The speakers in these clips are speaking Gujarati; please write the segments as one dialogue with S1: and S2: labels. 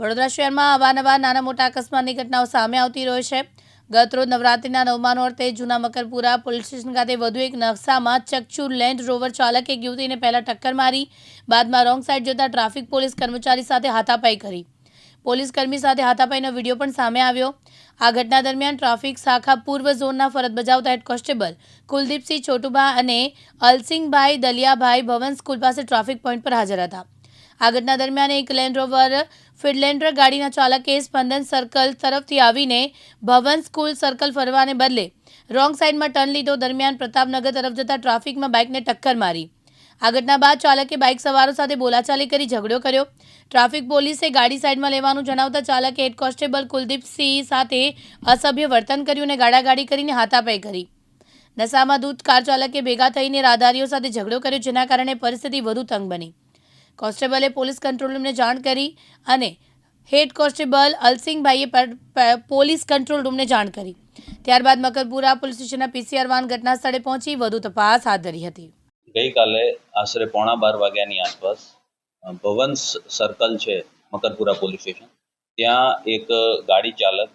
S1: વડોદરા શહેરમાં અવારનવાર નાના મોટા અકસ્માતની ઘટનાઓ સામે આવતી રહી છે. ગત રોજ નવરાત્રિના નવમાનો અર્થે જૂના મકરપુરા પોલીસ સ્ટેશન ખાતે વધુ એક નકશામાં ચકચુ લેન્ડ રોવર ચાલકે એક યુવતીને પહેલાં ટક્કર મારી, બાદમાં રોંગ સાઈડ જતાં ટ્રાફિક પોલીસ કર્મચારી સાથે હાથાપાઈ કરી. પોલીસ કર્મી સાથે હાથાપાઈનો વીડિયો પણ સામે આવ્યો. આ ઘટના દરમિયાન ટ્રાફિક શાખા પૂર્વ ઝોનના ફરજ બજાવતા હેડ કોન્સ્ટેબલ કુલદીપસિંહ છોટુભા અને અલસિંગભાઈ દલિયાભાઈ ભવન સ્કૂલ પાસે ટ્રાફિક પોઈન્ટ પર હાજર હતા. આ ઘટના દરમિયાન એક લેન્ડ રોવર ફિડલેન્ડર ગાડીના ચાલકે સ્પંદન સર્કલ તરફથી આવીને ભવન સ્કૂલ સર્કલ ફરવાને બદલે રોંગ સાઈડમાં ટર્ન લીધો. દરમિયાન પ્રતાપનગર તરફ જતા ટ્રાફિકમાં બાઇકને ટક્કર મારી. આ ઘટના બાદ ચાલકે બાઇક સવારો સાથે બોલાચાલી કરી ઝઘડો કર્યો. ટ્રાફિક પોલીસે ગાડી સાઈડમાં લેવાનું જણાવતા ચાલકે હેડ કોન્સ્ટેબલ કુલદીપસિંહ સાથે અસભ્ય વર્તન કર્યું અને ગાડાગાડી કરીને હાથાપાઈ કરી. નશામાં દૂધ કાર ચાલકે ભેગા થઈને રાહદારીઓ સાથે ઝઘડો કર્યો, જેના કારણે પરિસ્થિતિ વધુ તંગ બની. કોન્સ્ટેબલે પોલીસ કંટ્રોલ રૂમને જાણ કરી અને હેડ કોન્સ્ટેબલ પર- પોલીસ કંટ્રોલ રૂમને જાણ કરી. ત્યારબાદ મકરપુરા પોલીસ સ્ટેશનના પીસીઆર વાન ઘટના સ્થળે પહોંચી વધુ તપાસ હાથ ધરી હતી.
S2: ગઈકાલે આશરે પોણા બાર વાગ્યાની આસપાસ ભવન સર્કલ છે મકરપુરા પોલીસ સ્ટેશન, ત્યાં એક ગાડી ચાલક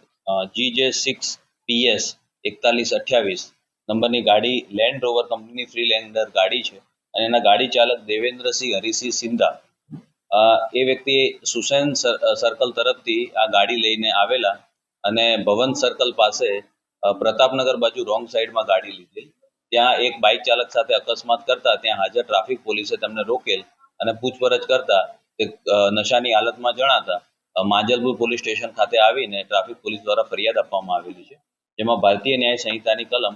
S2: જી જે સિક્સ પીએસ એકતાલીસ અઠ્યાવીસ નંબરની ગાડી લેન્ડ રોવર કંપનીની ફ્રી લેન્ડર ગાડી છે અને એના ગાડી ચાલક દેવેન્દ્રસિંહ હરિસિંહ સિંધા એ વ્યક્તિ સુસેન સર્કલ તરફથી આ ગાડી લઈને આવેલા અને ભવન સર્કલ પાસે પ્રતાપનગર બાજુ રોંગ સાઈડમાં ગાડી લીધી ત્યાં એક બાઇક ચાલક સાથે અકસ્માત કરતા ત્યાં હાજર ટ્રાફિક પોલીસે તેમને રોકેલ અને પૂછપરછ કરતા તે નશાની હાલતમાં જણાતા માંજલપુર પોલીસ સ્ટેશન ખાતે આવીને ટ્રાફિક પોલીસ દ્વારા ફરિયાદ આપવામાં આવેલી છે. જેમાં ભારતીય ન્યાય સંહિતાની કલમ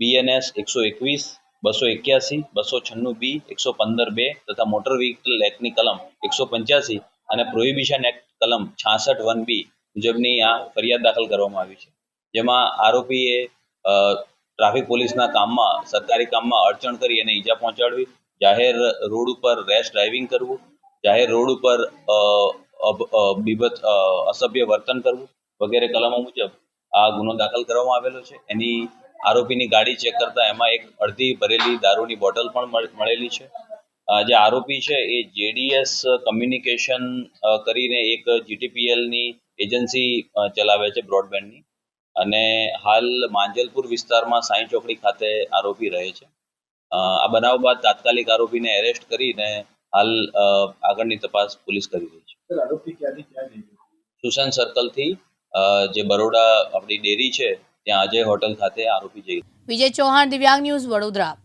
S2: બીએનએસ એકસો એકવીસ બસો એક્યાસી બસો છન્નું બી એકસો પંદર બે તથા મોટર વ્હીકલ એક્ટની કલમ એકસો પંચ્યાસી અને પ્રોહિબિશન એક્ટ કલમ છાસઠ વન બી મુજબની આ ફરિયાદ દાખલ કરવામાં આવી છે. જેમાં આરોપીએ ટ્રાફિક પોલીસના કામમાં સરકારી કામમાં અડચણ કરી અને ઈજા પહોંચાડવી જાહેર રોડ ઉપર રેશ ડ્રાઇવિંગ કરવું જાહેર રોડ ઉપર અ, અસભ્ય વર્તન કરવું વગેરે કલમો મુજબ આ ગુનો દાખલ કરવામાં આવેલો છે. એની આરોપીની ગાડી ચેક કરતા એમાં એક અડધી ભરેલી દારૂની બોટલ પણ મળેલી છે. જે આરોપી છે એ જેડીએસ કમ્યુનિકેશન કરીને એક જીટીપીએલની એજન્સી ચલાવે છે બ્રોડબેન્ડની. અને હાલ માંજલપુર વિસ્તારમાં સાંઈ ચોકડી ખાતે આરોપી રહે છે. આ બનાવ બાદ તાત્કાલિક આરોપીને એરેસ્ટ કરીને હાલ આગળની તપાસ પોલીસ કરી રહી છે? સુશાંત સર્કલથી જે બરોડા આપણી ડેરી છે ત્યાં અજય હોટલ ખાતે આરોપી જઈ
S1: વિજય ચૌહાણ દિવ્યાંગ ન્યૂઝ વડોદરા.